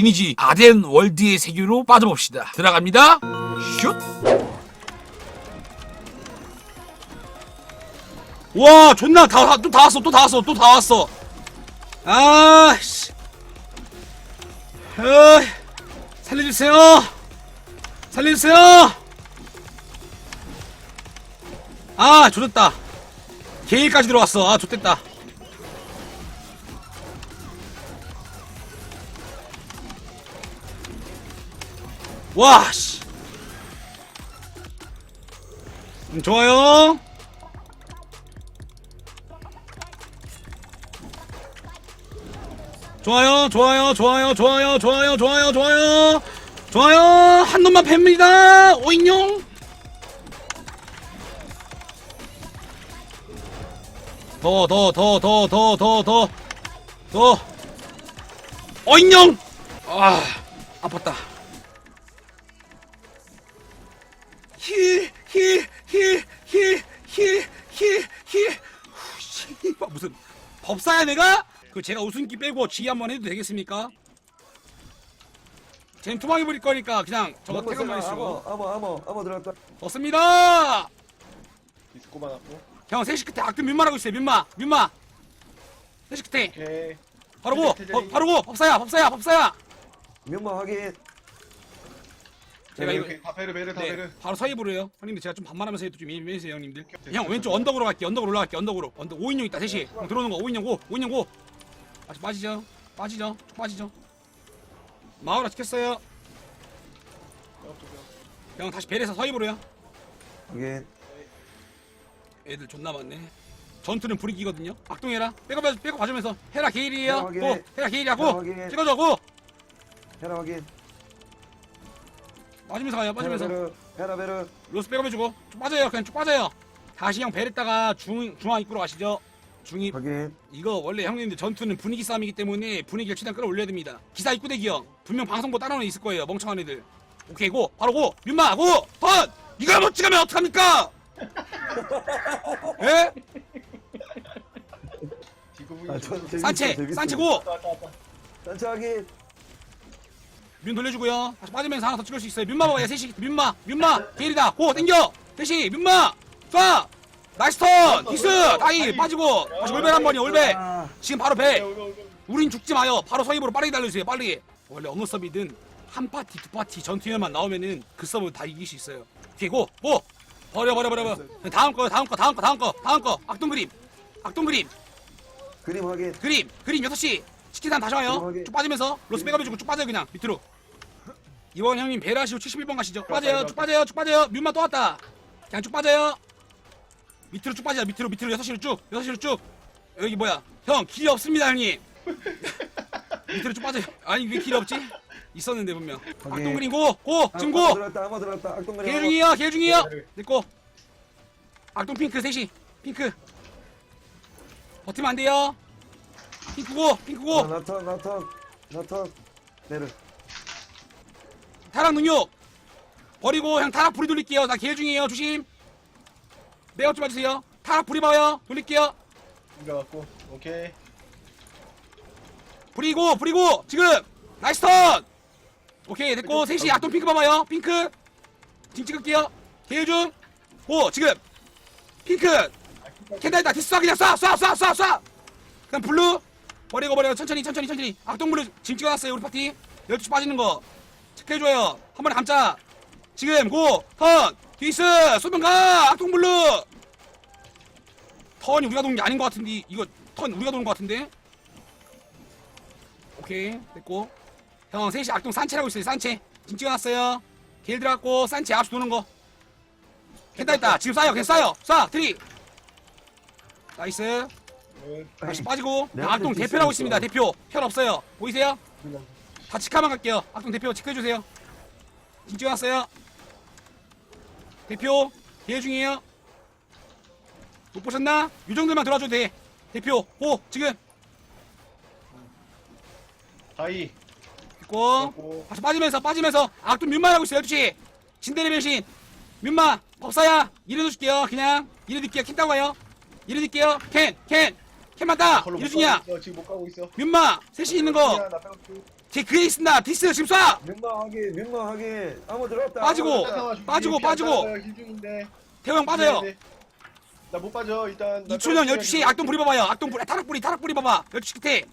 리니지 아덴 월드의 세계로 빠져봅시다. 들어갑니다. 슛. 와 존나 다또 다 왔어 또 다 왔어 또 다 왔어. 아씨. 어이, 살려주세요. 살려주세요. 아 조졌다. 게일까지 들어왔어. 아 좋됐다. 와 씨. 음, 좋아요. 좋아요, 좋아요, 좋아요, 좋아요, 좋아요, 좋아요, 좋아요, 좋아요. 한 놈만 팹니다. 오인용. 더, 더, 더, 더, 더, 더, 더, 더. 오인용. 아, 아팠다. 후, 씨발, 무슨 법사야 내가? 그 제가 웃음기 빼고 지휘 한번 해도 되겠습니까? 쟨 투망해 버릴 거니까 그냥 저거 태그만 해주시고 아머 아머 아머 들어갔다 좋습니다 디스코 받았고 형 3시 끝에 악든 민마라고 있어요 민마 민마 3시 끝에 오케이 바로 고 어, 바로 고 법사야 법사야 법사야 면마 확인 제가 이거 오케이 다 베르 베르 다 네, 베르. 바로 서입으로 해요. 형님들 제가 좀 반말하면서 해도 좀 예민해주세요 형님들. 오케이. 왼쪽 언덕으로 갈게 언덕으로 올라갈게 언덕으로. 언덕 5인용 있다 3시 형 들어오는 거 5인용 고 5인용 고 다시 빠지죠? 빠지죠? 빠지죠? 마을아 지켰어요? 형 다시 벨에서 서입으로요. 확인 애들 존나 많네. 전투는 불이기거든요. 악동해라. 백업 백업 봐주면서. 헤라 게일이에요. 확인. 고! 헤라 게일이야 고! 확인. 찍어줘 고! 헤라 확인 빠지면서 가요 빠지면서. 베르 헤라 베르. 로스 백업해주고. 쭉 빠져요 그냥 쭉 빠져요. 다시 형 벨에다가 중, 중앙 입구로 가시죠. 중입 확인. 이거 원래 형님들 전투는 분위기 싸움이기 때문에 분위기를 최대한 끌어올려야 됩니다. 기사 입구 대기형 분명 방송보 따라오는 애 있을 거예요 멍청한 애들. 오케이 고. 바로 고. 윤마 고턴 이걸 못 찍으면 어떡합니까? 예? 디그분이 아. 산채 고. 산채 확인 민 돌려주고요. 다시 빠지면서 하나 더 찍을 수 있어요. 민마 봐봐요. 셋이 민마 민마 게일이다. 고 땡겨. 셋이 민마 쏴. 나이스 턴. 디스. 나이 빠지고 다시 올벨 한 번이요. 올벨. 아, 지금 바로 배. 우린 죽지 마요. 바로 서입으로 빠르게 달려주세요. 빨리. 원래 어느 서비든 한 파티 두 파티 전투에만 나오면은 그 서브 다 이길 수 있어요. 오케이 고 고. 버려 버려 버려 버려. 다음 거 다음 거 다음 거 다음 거 다음 거 악동 그림. 악동 그림. 그림 확인 그림 그림 6시 치킨 단 다시 와요. 쭉 빠지면서 로스 백업해주고 쭉 빠져요 그냥 밑으로 이번 형님 베라시오 71번 가시죠. 빠져요 쭉 빠져요 쭉 빠져요. 뮤마 또 왔다. 그냥 쭉 빠져요. 밑으로 쭉 빠져요 밑으로 밑으로. 6시로 쭉 6시로 쭉. 여기 뭐야? 형 길이 없습니다 형님. 밑으로 쭉 빠져요. 아니 왜 길이 없지? 있었는데 분명. 악동 그림 고고 지금 고 들어갔다 아머 들어갔다. 악동 그림 개중이에요 개 중이에요. 됐고. 악동 핑크 셋이 핑크. 버티면 안 돼요. 핑크고 핑크고. 나턴 나턴 나턴. 베르 타락 능력. 버리고 그냥 타락 불이 돌릴게요. 나 기회 중이에요. 조심. 매업 좀 봐주세요. 타락 불이 봐요. 돌릴게요. 들어갔고. 오케이. 불이고 불이고. 지금. 나이스 턴. 오케이 됐고. 셋이 악동 핑크 봐봐요. 핑크. 지금 찍을게요. 기회 중오 지금. 핑크. 캔달다 디스 쏴 그냥 쏴쏴쏴쏴쏴. 그냥 블루. 버리고 버려 천천히 천천히 천천히. 악동 블루 지금 찍어놨어요 우리 파티. 12시 빠지는 거 체크해줘요. 한 번에 감자. 지금 고 턴 디스 쏘면 가 악동 블루. 턴이 우리가 도는 게 아닌 것 같은데 이거 턴 우리가 도는 것 같은데? 오케이 됐고. 형 셋이 악동 산채라고 있어요 산채. 지금 찍어놨어요. 길 들어갔고 산채 앞서 도는 거. 캔다 있다. 지금 쏴요 그냥 쏴요. 쏴 트리. 나이스. 응. 다시 빠지고 내 악동 앞에 대표라고 있어. 있습니다 대표. 편 없어요. 보이세요? 다 치카만 갈게요. 악동 대표 체크해주세요. 지금 찍어놨어요. 대표 대회 중이에요. 못 보셨나? 이 정도만 들어와줘도 돼. 대표 오 지금. 다이. 있고. 다시 빠지면서 빠지면서. 악동 민마하고 있어요 12시. 진대리 변신. 민마 법사야. 이래줄게요 그냥. 이래둘게요. 캔 따고 가요. 캔캔. 캔 맞다 걸로 못 이래 중이야. 가고 있어, 지금 못 가고 있어. 민마 셋이 있는 거. 야, 나 빼고 제 그에 있습니다 디스 지금 쏴 민망하게 민망하게 아무 들어왔다 빠지고. 빠지고, 빠지고. 힐중인데. 태호 형 빠져요 나못 빠져 일단. 나 2초전 12시 악동 불이 봐봐요 악동 불 타락 불이 타락 불이 봐봐 12시 끝에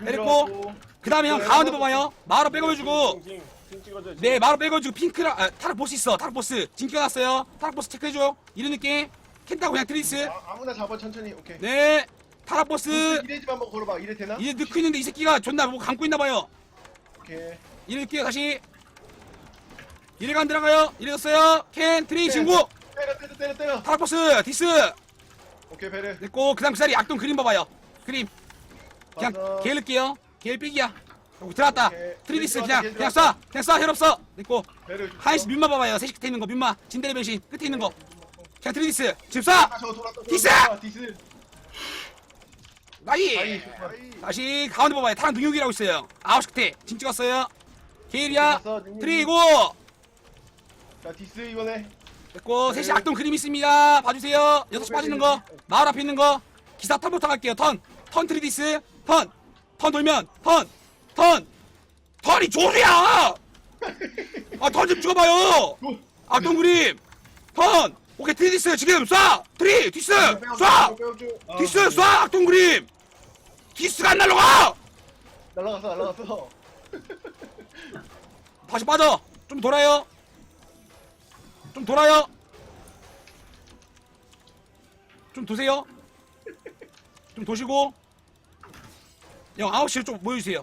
내렸고. 그 다음에 형 가운데 봐봐요 마로 백업 해주고 징, 징 찍어줘. 징. 네 마로 백업 해주고 핑크랑 아, 타락 보스 있어 타락 보스 징 껴놨어요 타락 보스 체크해줘 이런 느낌 캔다고 그냥 트리스 아, 아무나 잡아 천천히. 오케이. 네 타락 보스 이레지만 한번 걸어봐. 이래 되나? 이제 넣고 있는데 이 새끼가 존나 뭐 감고 있나봐요 오케이. 이래 넣을게요 다시. 이래가 안 들어가요. 이래 넣었어요. 캔 트리 진구. 때려 때려 때려 때려. 타락 보스 디스. 오케이 베르. 됐고 그 다음 그 자리 악동 그림 봐봐요. 그림. 그냥 봤어. 개일 넣을게요. 개일 삐기야. 여기 들어왔다. 오케이. 트리디스 개 그냥 들어왔다, 그냥 개 쏴. 그냥 쏴. 혈 없어 됐고. 베르. 하이스 민마 봐봐요. 셋이 끝에 있는 거. 민마. 진대리 변신 끝에 있는 거. 그냥 트리디스. 지금 쏴. 아, 저 돌았다. 디스! 디스. 나이. 다시 가운데 봐봐요. 타랑 능력이라고 있어요. 아홉 시 끝에 진 찍었어요. 능력이. 트리고 자 디스 이번에. 됐고 셋이 악동 그림 있습니다. 봐주세요. 여섯 시 빠지는 거 마을 앞에 있는 거. 기사 턴부터 갈게요. 턴 턴 트리디스 턴 턴 돌면 턴 턴. 턴이 조수야! 아 턴 좀 찍어봐요. 악동 그림. 턴 오케이 트리디스. 지금 쏴! 트리 디스! 쏴! 디스 쏴! 악동 그림! 디스가 안 날라가! 날라갔어 날라갔어. 다시 빠져. 좀 돌아요. 좀 돌아요. 좀 도세요. 좀 도시고. 형 9시로 좀 모여주세요.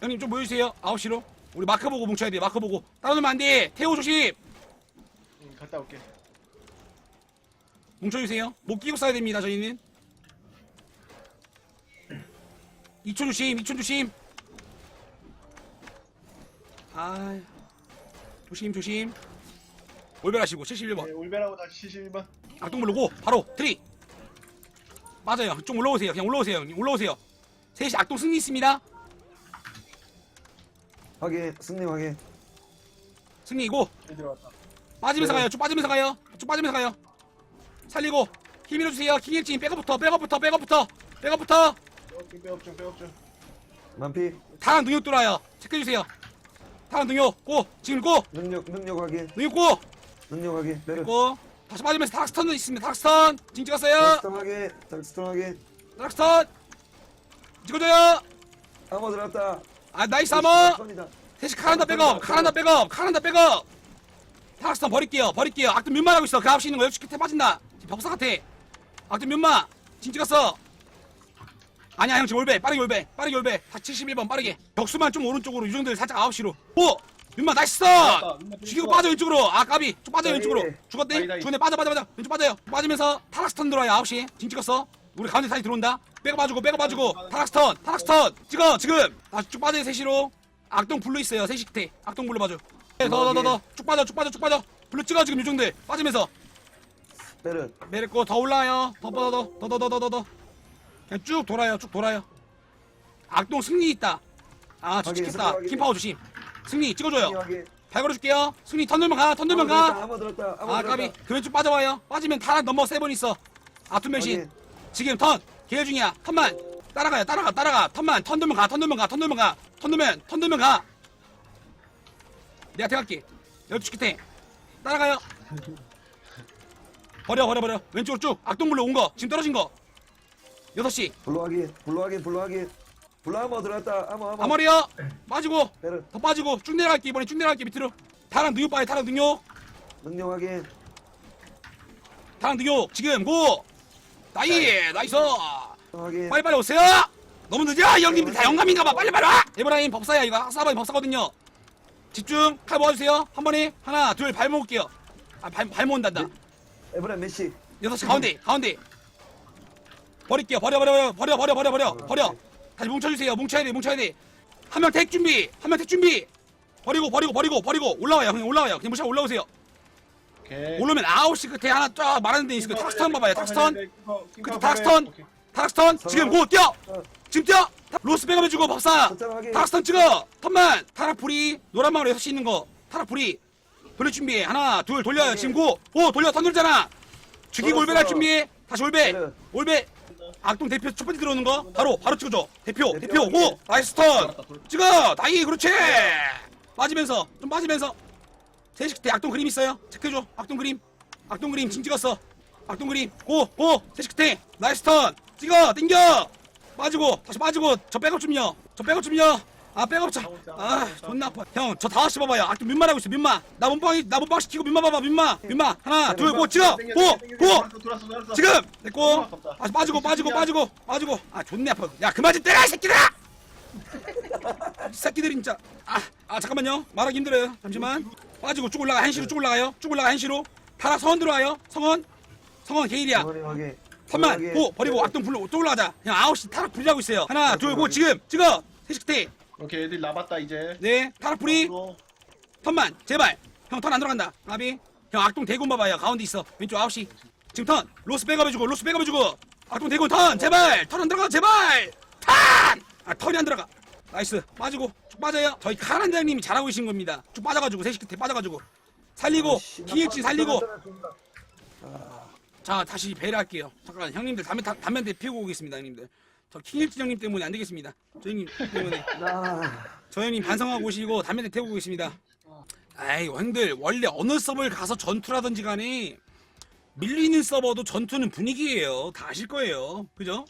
형님 좀 모여주세요. 9시로 우리 마크 보고 뭉쳐야 돼 마크 보고. 따라놓으면 안 돼. 태호 조심. 응, 갔다 올게. 뭉쳐주세요. 못 끼고 써야 됩니다 저희는. 2초 조심 2초 조심. 아 조심 조심. 올베라시고 71번. 네, 올베라고 다시 71번. 악동 물르고 바로 트리. 맞아요. 좀 올라오세요. 그냥 올라오세요. 올라오세요. 셋이 악동 승리 있습니다 확인 승리 확인. 승리 이고. 잘 들어왔다. 빠지면서 네. 가요. 쭉 빠지면서 가요. 쭉 빠지면서 가요. 살리고. 힘 밀어주세요. 킹일진. 백업부터 백업부터 백업부터. 백업부터. 좀 빼업 좀 빼업 좀. 만피. 다음 능력 돌아요. 체크해주세요. 다음 능력 고. 지금 고. 능력 능력 확인. 능력 고. 능력 확인. 베르 고. 다시 빠지면서 다락스턴도 있습니다. 다락스턴. 징 찍었어요. 닥스턴 확인. 닥스턴 확인. 다락스턴. 찍어줘요. 아무 들어왔다 아 나이스 하머 선이다. 셋이 카란다 백업 카란다 백업 카란다 백업! 다락스턴 버릴게요 버릴게요. 악동 몇마하고 있어. 그 9시 있는 거 역시 끝에 빠진다. 지금 법사 같아. 악동 몇마 징 찍었어. 아니야 형 지금 올배. 빠르게 올배. 빠르게 올배. 다 71번 빠르게. 격수만 좀 오른쪽으로 유정들 살짝 9시로. 오! 민마 나이스 선 죽이고 빠져 왼쪽으로. 아 까비. 좀 빠져 왼쪽으로. 다이, 죽었대. 죽었네 빠져 빠져 빠져. 왼쪽 빠져요. 빠지면서 타락스턴 들어와요 9시 징 찍었어 우리 가운데 다시 들어온다. 빼고 봐주고 빼고 봐주고. 타락스턴 타락스턴. 찍어 지금. 다시 쭉 빠져요 셋시로. 악동 블루 있어요 셋시 끝에 악동 블루 봐줘. 더더더 더. 쭉 빠져 쭉 빠져 쭉 빠져. 블루 찍어 지금 유정들. 빠지면서. 베르. 메르고 더 올라요. 더더더더더더더 그냥 쭉 돌아요 쭉 돌아요. 악동 승리 있다. 아 지켰다. 킴파워 조심. 승리 찍어줘요. 확인 발 걸어줄게요. 승리 턴 돌면 가턴 돌면 가. 들었다 아무 아 까비. 그면 좀 빠져와요. 빠지면 타락 넘버 세번 있어. 맨신. 확인. 지금 턴! 계열 중이야. 턴만! 따라가요 따라가 따라가. 턴만! 턴 돌면 가턴 돌면 가턴 돌면 가턴 돌면 턴 돌면 가. 내가 대갈게 열두 끝에. 따라가요. 버려 버려 버려. 왼쪽으로 쭉. 악동물로 온 거. 지금 떨어진 거. 여섯 시. 불로 확인 불로 확인 불로 확인 불로 아무 들어왔다. 아무 아무 아머리요. 빠지고. 베르 더 빠지고. 쭉 내려갈게 이번에. 쭉 내려갈게 밑으로. 타랑 능욕 빠요 타랑 능욕. 능력 확인. 타랑 능욕. 지금 고 나이 나이스. 확인 빨리 빨리 오세요. 너무 늦어? 이 형님들 다 영감인가봐. 빨리 빨리 와. 에브라임 법사야 이거. 학사바이 법사거든요. 집중. 칼 모아주세요. 한 번에 하나 둘 발 모을게요. 아발 발 모은단다. 에브라 메시? 여섯 시 가운데 가운데. 버릴게요. 버려 버려 버려 버려 버려 버려 버려. 버려. 다시 뭉쳐주세요. 뭉쳐야 돼 뭉쳐야 돼한 명 택 준비 한 명 택 준비. 버리고 버리고 버리고 버리고. 올라와요 그냥 올라와요. 그냥 무시하 올라오세요 오케이. 올라오면 아홉 시 끝에 하나 쫙 말하는 데 있을 거예요 탁스턴 봐봐요 탁스턴. 그치 그치 탁스턴. 탁스턴. 지금 고 뛰어. 지금 뛰어. 로스 백업 해주고 거점하게. 탁스턴 찍어. 턴만. 타락풀이. 노란망으로 6시 있는 거. 타락풀이. 돌릴 준비해 하나 둘 돌려요. 지금 고 오 돌려. 턴 돌잖아. 죽이고 돌았어. 올베 할 준비해 다시 올베. 그래. 올베. 악동 대표 첫 번째 들어오는 거. 바로 바로 찍어줘. 대표. 대표. 대표. 고. 나이스 턴. 찍어. 다이 그렇지. 빠지면서. 좀 빠지면서 세식대 악동 그림 있어요? 체크해줘. 악동 그림. 악동 그림 징 찍었어. 악동 그림. 고고. 세식대 나이스 턴. 찍어. 땡겨. 빠지고. 다시 빠지고. 저 백업 좀요. 저 백업 좀요. 아 백업 차아 존나 아파. 형저 다섯 시 봐봐요. 악동 민마 하고 있어 민마 나 몸빵이 나 몸빵 시키고 민마 봐봐 민마 민마 하나 둘고. 찍어. 고고. 지금. 됐고. 다시 빠지고 빠지고 빠지고 빠지고. 아 존내 아파. 야 그만 좀 때려 이 새끼들아! 이 새끼들이 진짜. 아, 아 잠깐만요. 말하기 힘들어요. 잠시만 빠지고 쭉 올라가 한시로 쭉 올라가요? 쭉 올라가 한시로? 타락 성원 들어와요? 성원? 성원 게일이야. 선원님 확인. 선만. 고 버리고 악동 불러 또 올라가자. 그냥 아홉 시 타락 불이라고 있어요. 하나 둘고 지금! 찍어! 세식대 오케이 애들 남았다 이제. 네 타락 불이. 앞으로. 턴만 제발! 형 턴 안 들어간다. 아비. 형 악동 대군 봐봐요. 가운데 있어. 왼쪽 9시. 지금 턴! 로스 백업 해주고 로스 백업 해주고! 악동 대군 턴! 제발! 턴 안 들어가 제발! 턴아 턴이 안 들어가. 나이스. 빠지고 쭉 빠져요? 저희 카란 장님이 잘하고 계신 겁니다. 쭉 빠져가지고 셋이 끝에 빠져가지고. 살리고 TH 살리고. 자 다시 배를 할게요. 잠깐 형님들 담배 다- 담배 한대 피우고 오겠습니다 형님들. 저 킹일지 형님 때문에 안 되겠습니다. 저 형님 때문에. 아, 저 형님 반성하고 오시고 담배 대 태우고 계십니다. 아이 형들 원래 어느 서버를 가서 전투라든지 간에 밀리는 서버도 전투는 분위기예요. 다 아실 거예요. 그죠?